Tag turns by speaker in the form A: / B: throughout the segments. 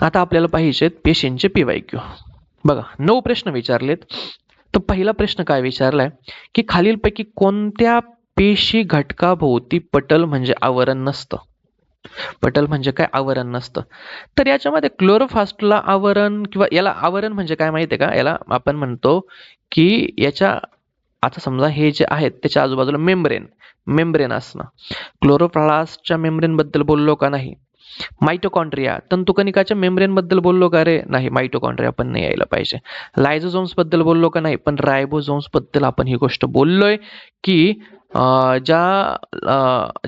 A: आता आपल्याला पाहिजेत पेशींचे पीवाय क्यू. बघा नऊ प्रश्न विचारलेत. तर पहिला प्रश्न काय विचारलाय? की खालीलपैकी कोणत्या पेशी घटकाभोवती पटल म्हणजे आवरण नसतं? पटल म्हणजे काय? आवरण नसतं. तर याच्यामध्ये क्लोरोफास्टला आवरण किंवा याला आवरण म्हणजे काय माहिती आहे का? याला आपण म्हणतो की याच्या आता समजा हे जे आहेत त्याच्या आजूबाजूला मेम्ब्रेन मेम्ब्रेन असणं. क्लोरोप्लास्टच्या मेम्ब्रेनबद्दल बोललो का नाही? मायटोकॉन्ड्रिया तंतुकनिकाच्या मेम्ब्रेन बद्दल बोललो का रे? नाही मायटोकॉन्ड्रिया पण नाही यायला पाहिजे. लायझोझोम्सबद्दल बोललो का नाही? पण रायबोझोम्सबद्दल आपण ही गोष्ट बोललोय की ज्या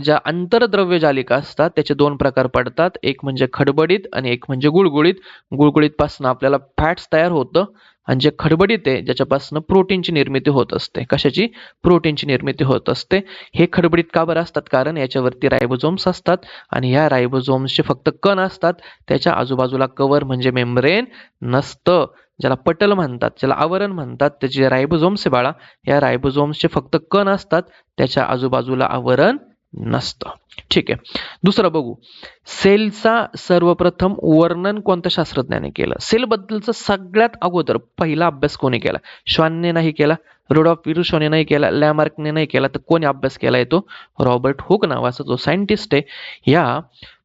A: ज्या आंतरद्रव्य जालिका असतात त्याचे दोन प्रकार पडतात. एक म्हणजे खडबडीत आणि एक म्हणजे गुळगुळीत. गुळगुळीत पासून आपल्याला फॅट्स तयार होतं. आणि जे खडबडीत आहे ज्याच्यापासून प्रोटीनची निर्मिती होत असते. कशाची? प्रोटीनची निर्मिती होत असते. हे खडबडीत का बरं असतात? कारण याच्यावरती रायबोझोम्स असतात आणि ह्या रायबोझोम्सचे फक्त कण असतात. त्याच्या आजूबाजूला कवर म्हणजे मेम्ब्रेन नसतं. ज्याला पटल म्हणतात ज्याला आवरण म्हणतात त्याचे जे रायबोझोम्स आहे बाळा या रायबोझोम्सचे फक्त कण असतात. त्याच्या आजूबाजूला आवरण नसतं. ठीक आहे. दुसरं बघू. सेलचा सर्वप्रथम वर्णन कोणत्या शास्त्रज्ञाने केलं? सेलबद्दलचा सगळ्यात अगोदर पहिला अभ्यास कोणी केला? श्वानने नाही केला रुडॉफ विरुशोने नाही केला लॅमार्कने नाही केला तर कोणी अभ्यास केला तो? रॉबर्ट हुक नावाचा जो सायंटिस्ट आहे या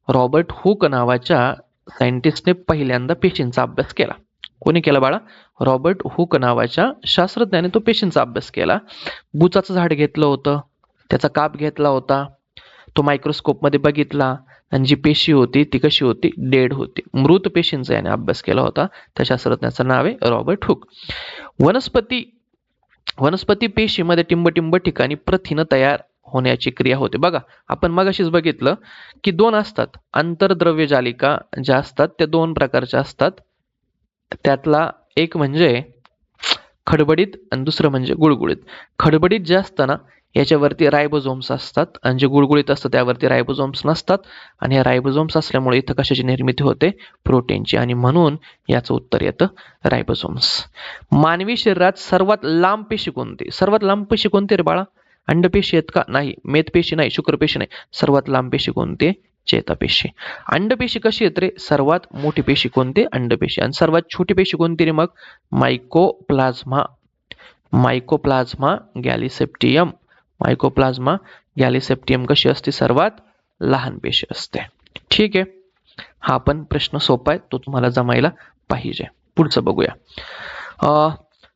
A: रॉबर्ट हुक नावाच्या सायंटिस्टने पहिल्यांदा पेशींचा अभ्यास केला. कोणी केला बाळा? रॉबर्ट हुक नावाच्या शास्त्रज्ञाने तो पेशींचा अभ्यास केला. बुचाचं झाड घेतलं होतं. त्याचा काप घेतला होता. तो मायक्रोस्कोपमध्ये बघितला आणि जी पेशी होती ती कशी होती? डेड होती. मृत पेशींचा याने अभ्यास केला होता. त्या शास्त्रज्ञाचं नाव आहे रॉबर्ट हुक. वनस्पती वनस्पती पेशीमध्ये टिंबटिंब ठिकाणी प्रथिनं तयार होण्याची क्रिया होते. बघा आपण मगाशीच बघितलं की दोन असतात. आंतरद्रव्य जालिका ज्या असतात त्या दोन प्रकारच्या असतात. त्यातला एक म्हणजे खडबडीत आणि दुसरं म्हणजे गुळगुळीत. खडबडीत जे असतं ना याच्यावरती रायबोझोम्स असतात आणि जे गुळगुळीत असतं त्यावरती रायबोझोम्स नसतात आणि या रायबोझोम्स असल्यामुळे इथं कशाची निर्मिती होते? प्रोटीनची. आणि म्हणून याचं उत्तर येतं रायबोझोम्स मानवी शरीरात सर्वात लांब पेशी कोणती? सर्वात लांब पेशी कोणती रे बाळा? अंडपेशी आहेत का? नाही. मेदपेशी नाही. शुक्रपेशी नाही. सर्वात लांब पेशी कोणती? चेतापेशी. अंडपेशी कशी येते रे? सर्वात मोठी पेशी कोणती? अंडपेशी. आणि सर्वात छोटी पेशी कोणती रे मग? मायकोप्लाझ्मा. मायकोप्लाझ्मा गॅलिसेप्टियम. मायकोप्लाझ्मा गॅलिसेप्टियम कशी असते? सर्वात लहान पेशी असते. ठीक आहे. हा पण प्रश्न सोपा आहे. तो तुम्हाला जमायला पाहिजे. पुढचं बघूया. अं,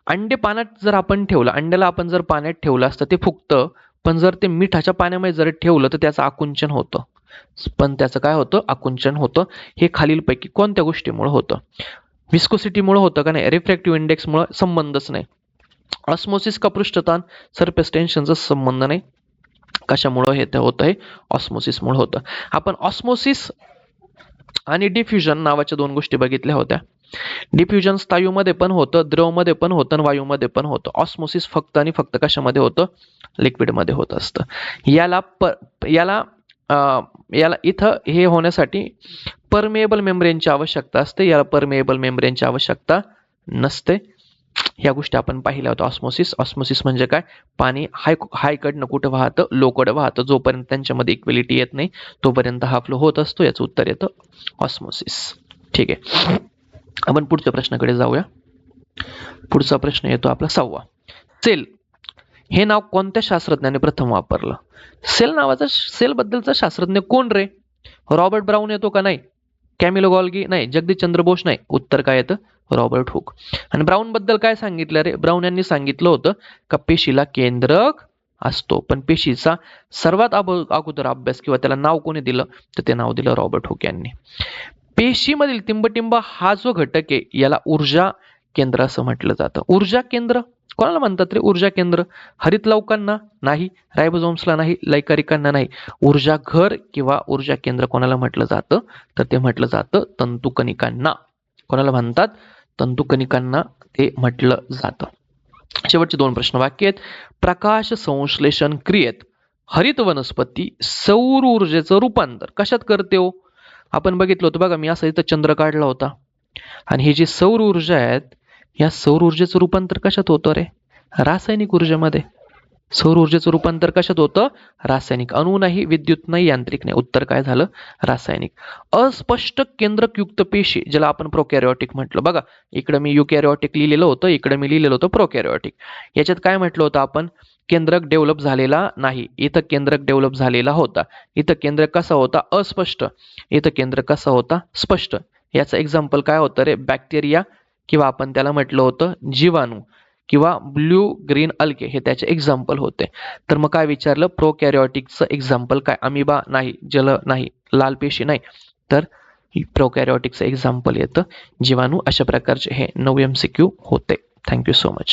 A: अंडे पाण्यात जर आपण ठेवलं अंड्याला आपण जर पाण्यात ठेवलं असतं ते फुगतं पण जर ते मिठाच्या पाण्यामध्ये जर ठेवलं तर त्याचं आकुंचन होतं. पण त्याचं काय होतं? आकुंचन होतं. हे खालीलपैकी कोणत्या गोष्टीमुळे होतं? विस्कोसिटीमुळे होतं का नाही? रिफ्रॅक्टिव्ह इंडेक्समुळे संबंधच नाही. ऑस्मोसिस का पृष्ठताण? सरफेस टेन्शनचा संबंध नाही. कशामुळं हे ते होतं हे ऑस्मोसिसमुळे होतं. आपण ऑस्मोसिस आणि डिफ्युजन नावाच्या दोन गोष्टी बघितल्या होत्या. डिफ्युजन स्थायूमध्ये पण होतं द्रवमध्ये पण होतं आणि वायूमध्ये पण होतं. ऑस्मोसिस फक्त आणि फक्त कशामध्ये होतं? लिक्विडमध्ये होत असतं. याला प याला याला इथं हे होण्यासाठी परमेएबल मेम्ब्रेनची आवश्यकता असते. याला परमेएबल मेम्ब्रेनची आवश्यकता नसते. या गोष्टी आपण पाहिल्या होत्या. ऑस्मोसिस ऑस्मोसिस म्हणजे काय? पाणी हाय हायकडनं कुठं वाहतं? लोकडं वाहतं. जोपर्यंत त्यांच्यामध्ये इक्वेलिटी येत नाही तोपर्यंत हा फ्लो होत असतो. याचं उत्तर येतं ऑस्मोसिस ठीक आहे. आपण पुढच्या प्रश्नाकडे जाऊया. पुढचा प्रश्न येतो आपला सहावा. सेल हे नाव कोणत्या शास्त्रज्ञाने प्रथम वापरलं? सेल नावाचा सेल बद्दलचा शास्त्रज्ञ कोण रे? रॉबर्ट ब्राऊन येतो का नाही? कॅमिलो गॉल्गी नाही जगदीश चंद्र बोस नाही. उत्तर काय येतं? Robert Hooke. आणि ब्राऊन बद्दल काय सांगितलं रे? ब्राऊन यांनी सांगितलं होतं का पेशीला केंद्रक असतो. पण पेशीचा सर्वात अगो अगोदर अभ्यास किंवा त्याला नाव कोणी दिलं? तर ते नाव दिलं रॉबर्ट हुक यांनी. पेशीमधील टिंबटिंब हा जो घटक आहे याला ऊर्जा केंद्र असं म्हटलं जातं. ऊर्जा केंद्र? कोणाला म्हणतात रे ऊर्जा केंद्र? हरित लवकांना नाही रायबोझोम्सला नाही लैकारिकांना नाही. ऊर्जा घर किंवा ऊर्जा केंद्र कोणाला म्हटलं जातं? तर ते म्हटलं जातं तंतुकणिकांना कोणाला म्हणतात? तंतुकणिकांना ते म्हटलं जातं. शेवटचे दोन प्रश्न वाक्य आहेत. प्रकाश संश्लेषण क्रियेत हरित वनस्पती सौर ऊर्जेचं रूपांतर. कशात करते हो? आपण बघितलं होतं बघा मी असं इथं चंद्र काढला होता. आणि ही जी सौर ऊर्जा आहेत या सौर ऊर्जेचं रूपांतर कशात होतं रे? रासायनिक ऊर्जेमध्ये. सौर ऊर्जेचं रूपांतर कशात होतं? रासायनिक अणू नाही विद्युत नाही यांत्रिक नाही उत्तर काय झालं? रासायनिक. अस्पष्ट केंद्रकयुक्त पेशी ज्याला आपण प्रोकॅरिओटिक म्हटलं. बघा इकडं मी युकॅरिओटिक लिहिलेलं होतं इकडं मी लिहिलेलं होतं प्रोकॅरिओटिक याच्यात काय म्हटलं होतं आपण? केंद्रक डेव्हलप झालेला नाही. इथं केंद्रक डेव्हलप झालेला होता. इथं केंद्रक कसा होता? अस्पष्ट. इथं केंद्रक कसा होता? स्पष्ट. याचं एक्झाम्पल काय होतं रे? बॅक्टेरिया किंवा आपण त्याला म्हटलं होतं जीवाणू किंवा ब्ल्यू ग्रीन अल्के हे त्याचे एक्झाम्पल होते. तर मग काय विचारलं? प्रोकॅरिओटिकचं एक्झाम्पल काय? अमिबा नाही जल नाही लाल पेशी नाही. तर प्रोकॅरिओटिकचं एक्झाम्पल येतं. जीवाणू अशा प्रकारचे हे नऊ एम सी क्यू होते. Thank you so much